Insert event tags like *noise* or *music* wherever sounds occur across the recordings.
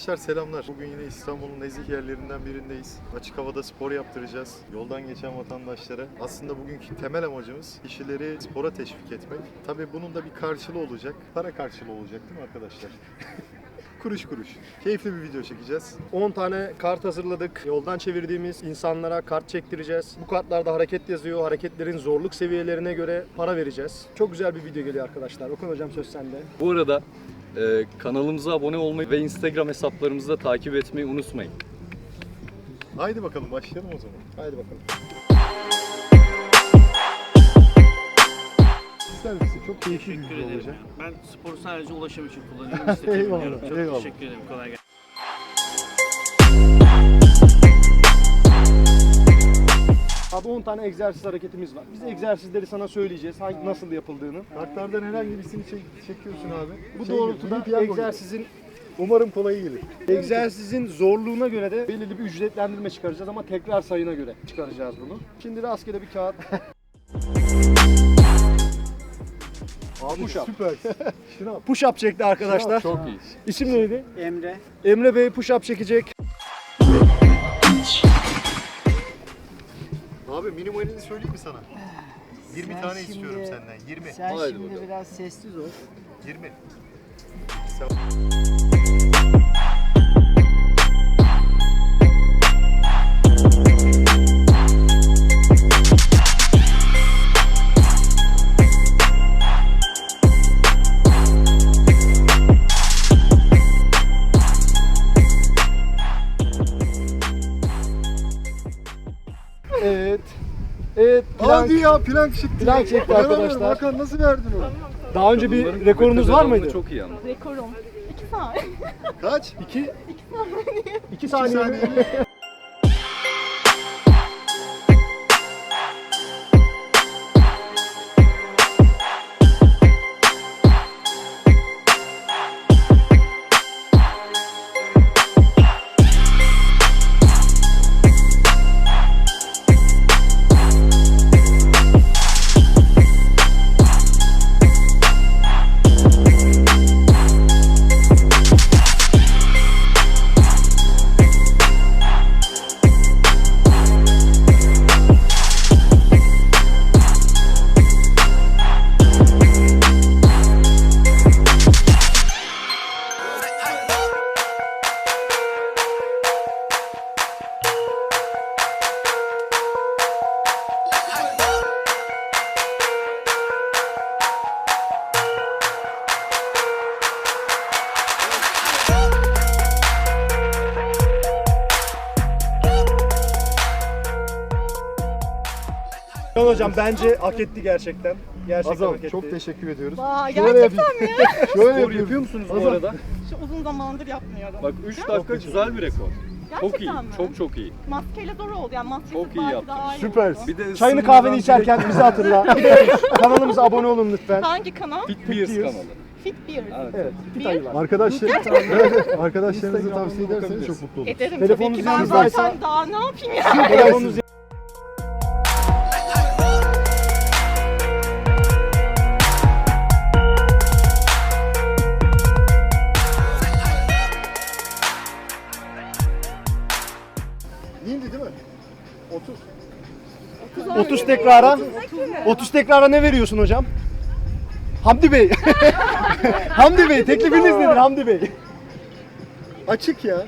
Arkadaşlar selamlar. Bugün yine İstanbul'un nezih yerlerinden birindeyiz. Açık havada spor yaptıracağız. Yoldan geçen vatandaşlara. Aslında bugünkü temel amacımız kişileri spora teşvik etmek. Tabii bunun da bir karşılığı olacak. Para karşılığı olacak değil mi arkadaşlar? *laughs* kuruş kuruş. Keyifli bir video çekeceğiz. 10 tane kart hazırladık. Yoldan çevirdiğimiz insanlara kart çektireceğiz. Bu kartlarda hareket yazıyor. Hareketlerin zorluk seviyelerine göre para vereceğiz. Çok güzel bir video geliyor arkadaşlar. Okan hocam söz sende. Bu arada e, kanalımıza abone olmayı ve Instagram hesaplarımızı da takip etmeyi unutmayın. Haydi bakalım başlayalım o zaman. Haydi bakalım. İster misin? Çok keyifli bir Teşekkür video ederim. olacak. Ben sporu sadece ulaşım için kullanıyorum. *laughs* Eyvallah. Çok eyvallah. teşekkür ederim. Kolay gelsin. Abi 10 tane egzersiz hareketimiz var. Biz egzersizleri sana söyleyeceğiz. Hangi nasıl yapıldığını. Kartlardan herhangi birisini çek- çekiyorsun abi. Bu Şey doğrultuda egzersizin Umarım kolay gelir. egzersizin zorluğuna göre de belirli bir ücretlendirme çıkaracağız ama tekrar sayına göre çıkaracağız bunu. Şimdi rastgele bir kağıt. *laughs* Abi Push up. süper. *laughs* Push up çekti arkadaşlar. Çok iyi. İsim neydi? Emre. Emre Bey push up çekecek. Abi minimalini söyleyeyim mi sana? 20 Sen tane şimdi- istiyorum senden. 20. Sen Haydi şimdi bakalım. biraz sessiz ol. 20. Evet. Plank. Çıktı. Plank çekti İnanamıyorum. arkadaşlar. Hakan nasıl verdin onu? Daha önce bir rekorunuz var mıydı? Çok iyi ama. Rekorum. 2 saniye. Kaç? 2 2 saniye. saniye. Hocam bence hak etti gerçekten. Gerçekten Azam hak etti. çok teşekkür ediyoruz. Vay Şöyle gerçekten yapayım. mi? *laughs* Şöyle Spor yapıyorum. yapıyor musunuz bu Azam. arada? Şu uzun zamandır yapmıyorum. Bak 3 dakika güzel bir rekor. Çok iyi. Gerçekten mi? Çok çok iyi. Maskeyle zor oldu yani maskesiz Çok iyi belki yaptın. daha iyi Süpersin. oldu. Bir de Çayını ısınmadan kahveni içerken bizi hatırla. *laughs* Kanalımıza abone olun lütfen. Hangi kanal? Fit Beers Beers. kanalı. Fit Beer. Evet. Evet, bir. Arkadaşlar, Instagram'dan tavsiye ederseniz çok mutlu olurum. Ederim tabii ki. Ben zaten daha ne yapayım ya? Telefonunuz İndi değil mi? 30. 30 tekrara. 30 tekrara ne veriyorsun hocam? Hamdi Bey. *laughs* Hamdi Bey teklifiniz nedir Hamdi Bey? Açık ya.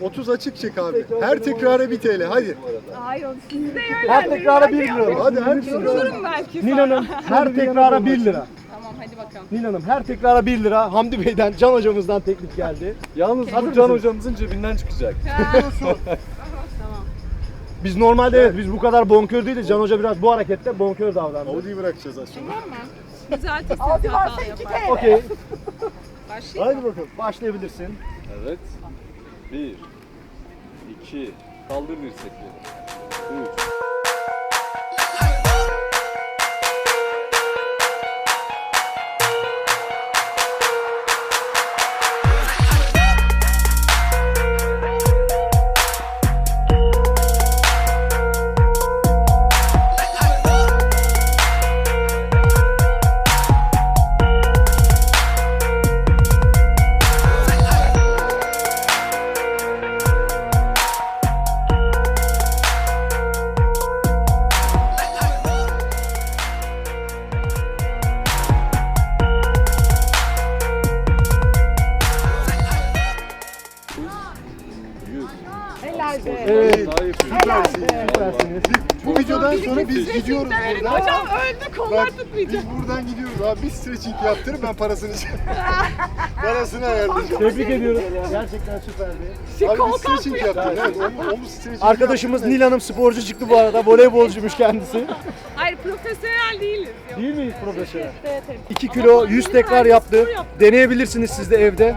30 açık çek abi. Her tekrara 1 TL. Hadi. Hayır siz de Her tekrara 1 lira. Hadi her tekrara. Yorulurum belki Nil. Hanım her tekrara 1 lira. Tamam hadi bakalım. Nil Hanım her tekrara 1 lira. Hamdi Bey'den, Can hocamızdan teklif geldi. Yalnız bu Can hocamızın cebinden çıkacak. *laughs* tamam. Biz normalde evet biz bu kadar bonkör değiliz. Can hoca biraz bu harekette bonkör davrandı. Audi'yi bırakacağız az sonra. Düzeltirsin hata yapar. Okey. *laughs* Haydi bakalım. Başlayabilirsin. Evet. 1 2 Kaldır dirsekleri. 3 Süpersiniz. Süpersiniz. Bu videodan sonra biz gidiyoruz buradan. Hocam öldü kollar Bak biz tutmayacak. buradan gidiyoruz abi. Bir stretching yaptırıp ben parasını *laughs* parasını ayarlayacağım. Tebrik ediyoruz. Gerçekten süperdi. Abi bir stretching yaptırın. Evet, omuz, omuz stretching Arkadaşımız. Nil Hanım sporcu çıktı bu arada. Voleybolcuymuş kendisi. Hayır profesyonel değiliz. Yok. Değil miyiz profesyonel? Evet, evet. 2 kilo 100 tekrar yaptı. Deneyebilirsiniz siz de evde.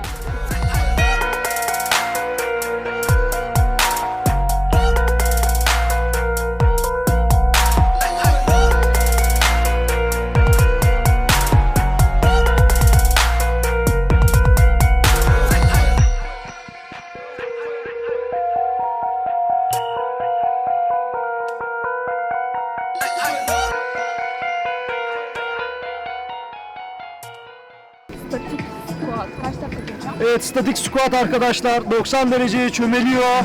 Evet statik squat arkadaşlar 90 dereceye çömeliyor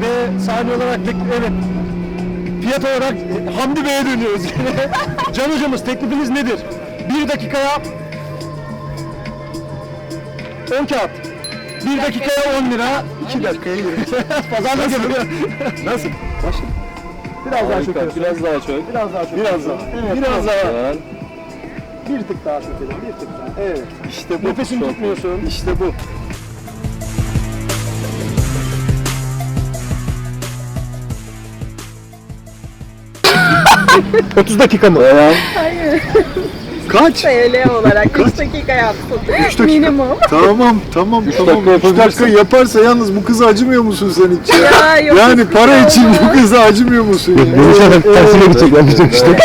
ve saniye olarak tek, evet fiyat olarak e, Hamdi Bey'e dönüyoruz yine. *laughs* Can hocamız teklifiniz nedir? 1 dakikaya 10 kağıt. 1 dakikaya 10 lira. 2 dakikaya 20. *laughs* Pazarlık yapıyor. Nasıl? Başla. Biraz daha çöküyorsun. Biraz daha çök. Biraz daha çöküyorsun. Biraz daha. Evet, Biraz daha. Güzel. Bir tık daha çökelim. Bir tık daha. Evet. İşte bu. Nefesini tutmuyorsun. İşte bu. 30 dakika mı? Kaç? TL olarak 3 dakika yapsın. 3 dakika. Minimum. Tamam tamam tamam. dakika 3 dakika yapabilirsin. yaparsa yalnız bu kıza acımıyor musun sen hiç ya? Ya yok. Yani para için bu kıza acımıyor musun ya? tersine gidecek yapacak işte.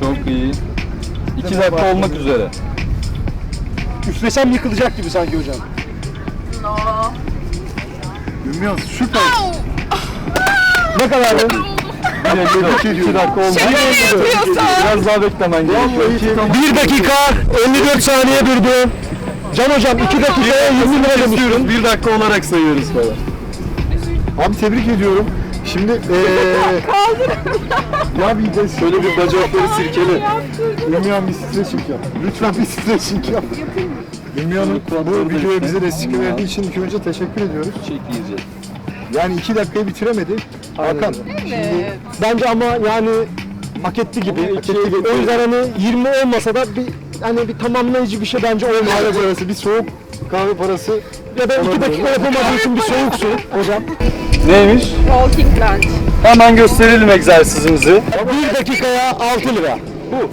Çok iyi. 2 dakika olmak üzere. Üflesem yıkılacak gibi sanki hocam. Ümyan süper. Ne kadar mı? Tebrik ediyorum. 2 dakika olmak Biraz daha beklemen gerekiyor. 1 dakika 54 saniye durdu. Can hocam 2 dakikaya 20 lira demiştim. 1 dakika olarak sayıyoruz falan. Abi tebrik ediyorum. Şimdi eee ya bir de Şöyle bir bacakları sirkeli. Ümyan bir stretching yap. Lütfen bir stretching yap. Ümyan'ın bu videoya bize destek verdiği için ilk önce teşekkür ediyoruz. Çek. Yani iki dakikayı bitiremedi. Hakan. Şimdi Bence ama yani hak etti gibi. Hak etti ikiye gibi. getirdi. O yüzden hani 20 olmasa da bir hani bir tamamlayıcı bir şey bence olmalı. kahve parası, bir soğuk kahve parası. Ya da 2 dakika yapamadığı için bir soğuk su hocam. Neymiş? Walking lunge. Hemen gösterelim egzersizimizi. 1 dakikaya 6 lira. Bu.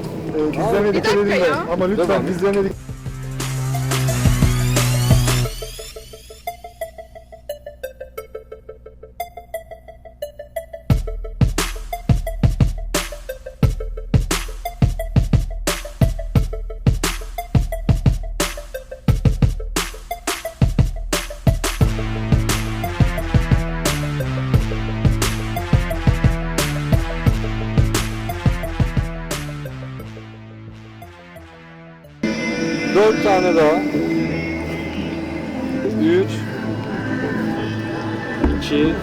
Ee, dikkat edin de. ya. Ama lütfen dizlerine tane daha. Üç. iki,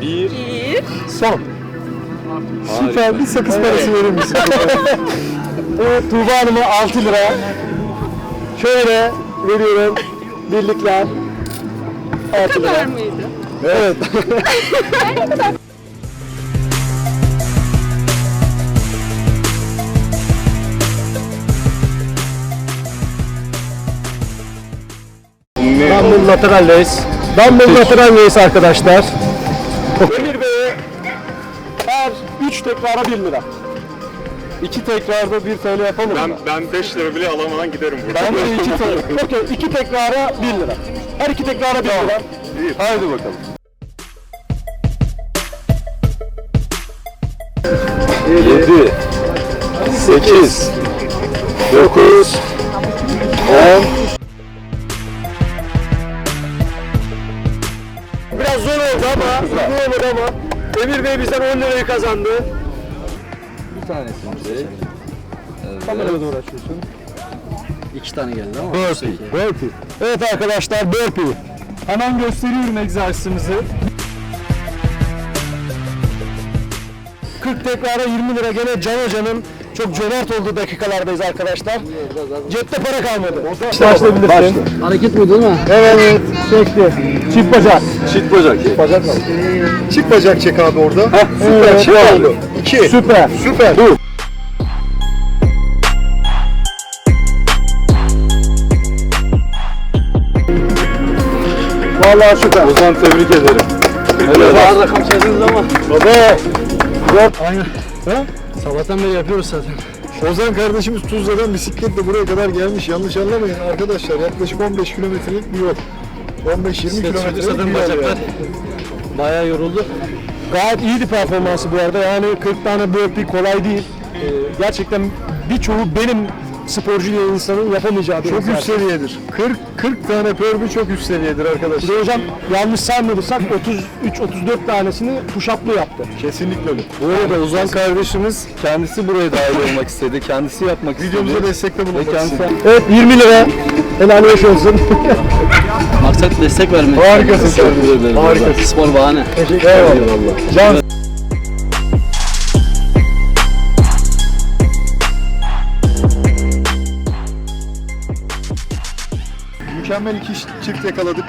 Bir. Bir. Son. Süper bir sakız parası verir misin? Evet *laughs* Tuğba Hanım'a 6 lira. Şöyle veriyorum. Birlikler. 6 Var lira. mıydı? Evet. *laughs* Dumbbell lateraldeyiz. Dumbbell lateraldeyiz arkadaşlar. Emir Bey'e her 3 tekrara 1 lira. 2 tekrarda 1 TL yapalım mı? ben 5 lira bile alamadan giderim buradan. Ben de *laughs* 2 tekrar. Okey 2 tekrara 1 lira. Her 2 tekrara 1 lira. Haydi bakalım. Yedi. Sekiz. Dokuz. On. Zor olmadı ama Emir Bey bizden 10 lirayı kazandı. Bir tanesini çek. Kameraya doğru açıyorsun. İki tane geldi ama. Burpee. Burpee. Evet arkadaşlar burpee. Hemen gösteriyorum egzersizimizi. 40 tekrara 20 lira gene Can Hoca'nın Çok cömert olduğu dakikalardayız arkadaşlar. Cepte para kalmadı. Başlayabilirsin. Hareket mi değil mi? Evet, çekti. Çift bacak. Çift bacak. Çift bacak çek abi orada. Süper, Süper. süper. oldu. İki. Süper. Süper. Vallahi süper. Ozan tebrik ederim. Ağır rakam çezdiniz ama. Baba. Dört. Aynen. Sabahtan beri yapıyoruz zaten. Ozan kardeşimiz Tuzla'dan bisikletle buraya kadar gelmiş. Yanlış anlamayın arkadaşlar. Yaklaşık 15 kilometrelik bir yol. 15-20 kilometrelik bir yol. yani. bayağı yoruldu. Gayet iyiydi performansı bu arada. Yani 40 tane burpee kolay değil. Ee, gerçekten birçoğu benim sporcu diye insanın yapamayacağı bir Çok üst egzersiz. seviyedir. 40 40 tane pörmü çok üst seviyedir Bir arkadaşlar. de hocam yanlış saymıyorsak 33-34 tanesini push-up'lı yaptı. Kesinlikle öyle. Bu arada Ozan kardeşimiz kendisi buraya dahil olmak istedi. Kendisi yapmak istedi. Videomuza destekte Ve bulunmak kendisi istedim. Evet 20 lira. Helal hoş olsun. Maksat destek vermek. Harikasın kardeşim. Harikasın. Spor bahane. Eyvallah. Can. Mükemmel iki çift yakaladık.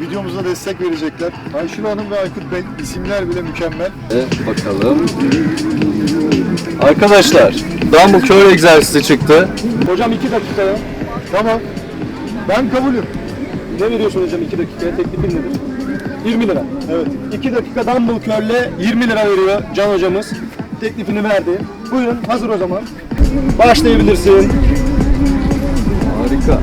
Videomuza destek verecekler. Ayşul Hanım ve Aykut Bey isimler bile mükemmel. Evet, bakalım. Arkadaşlar, dumbbell curl egzersizi çıktı. Hocam 2 dakikaya. Tamam. Ben kabulüm. Ne veriyorsun hocam 2 dakikaya? Teklifin nedir? 20 lira. Evet. 2 dakika dumbbell curl'le 20 lira veriyor Can hocamız. Teklifini verdi. Buyurun hazır o zaman. Başlayabilirsin. Harika.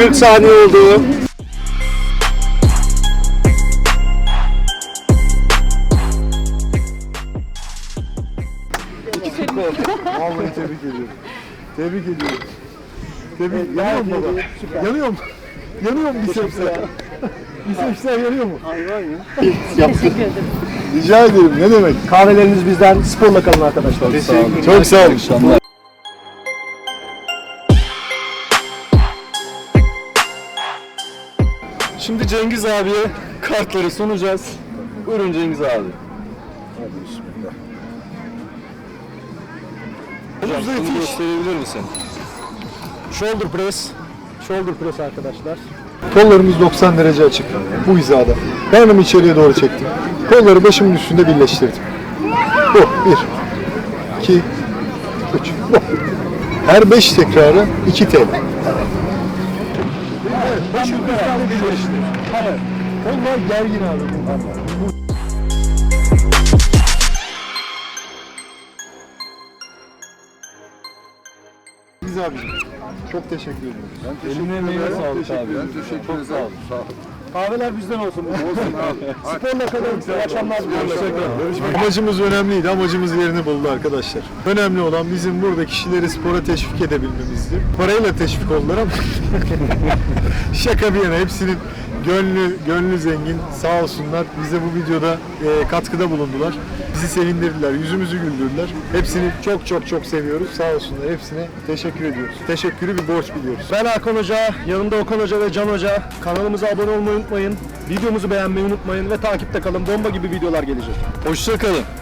40 saniye oldu. Vallahi tebrik ediyorum. Tebrik ediyorum. Tebrik Yanıyor mu baba? Yanıyor mu? Yanıyor mu bisepsler? bisepsler yanıyor mu? Hayvan ya. Yaptın. Rica ederim. Ne demek? Kahveleriniz bizden sporla kalın arkadaşlar. Çok sağ olun. Şimdi Cengiz abiye kartları sunacağız. Buyurun Cengiz abi. Hocam bunu gösterebilir misin? Shoulder press. Shoulder press arkadaşlar. Kollarımız 90 derece açık. Bu hizada. Karnımı içeriye doğru çektim. Kolları başımın üstünde birleştirdim. Bu. Bir. iki, Üç. Bu. Her 5 tekrarı 2 TL. Başım üstüne birleşti. Hayır. Onlar gergin abi. Biz abicim. Çok teşekkür ederim. Ben Eline emeğine sağlık abi. Ben teşekkür ederim. Sağ olun. Sağ olun. Kahveler bizden olsun. Olsun abi. *laughs* Sporla kalın. İyi akşamlar. diliyorum. Amacımız önemliydi. Amacımız yerini buldu arkadaşlar. Önemli olan bizim burada kişileri spora teşvik edebilmemizdi. Parayla teşvik oldular ama *laughs* şaka bir yana hepsinin gönlü gönlü zengin sağ olsunlar. Bize bu videoda e, katkıda bulundular. Bizi sevindirdiler, yüzümüzü güldürdüler. Hepsini çok çok çok seviyoruz. Sağ olsunlar. Hepsine teşekkür ediyoruz. Teşekkürü bir borç biliyoruz. Ben Hakan Hoca, yanımda Okan Hoca ve Can Hoca. Kanalımıza abone olmayı unutmayın. Videomuzu beğenmeyi unutmayın ve takipte kalın. Bomba gibi videolar gelecek. Hoşça kalın.